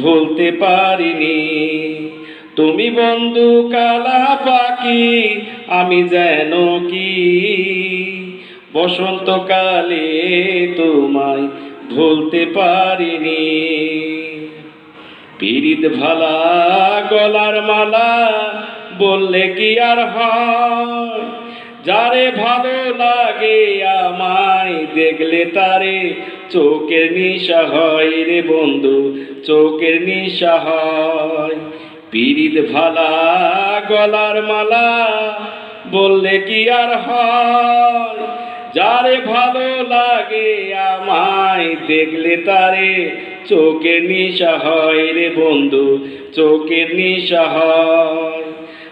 ভুলতে পারিনি। তুমি বন্ধু কালা পাখি, আমি যেন কি? বসন্তকালে তোমায় ভুলতে পারিনি। পীড়িত ভালা গলার মালা বললে কি আর হয়? যারে ভালো লাগে আমায় দেখলে তারে চোখের নিশা হয় রে বন্ধু, চোখের নিশা হয়। পীড়িত ভালা গলার মালা বললে কি আর হয়? যারে ভালো লাগে আমায় দেখলে তারে চোখের নিশা হয় রে বন্ধু, চোখের নিশা হয়।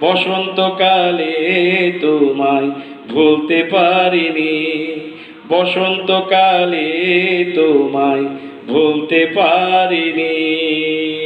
বসন্তকালে তোমায় ভুলতে পারিনি। বসন্তকালে তোমায় ভুলতে পারিনি।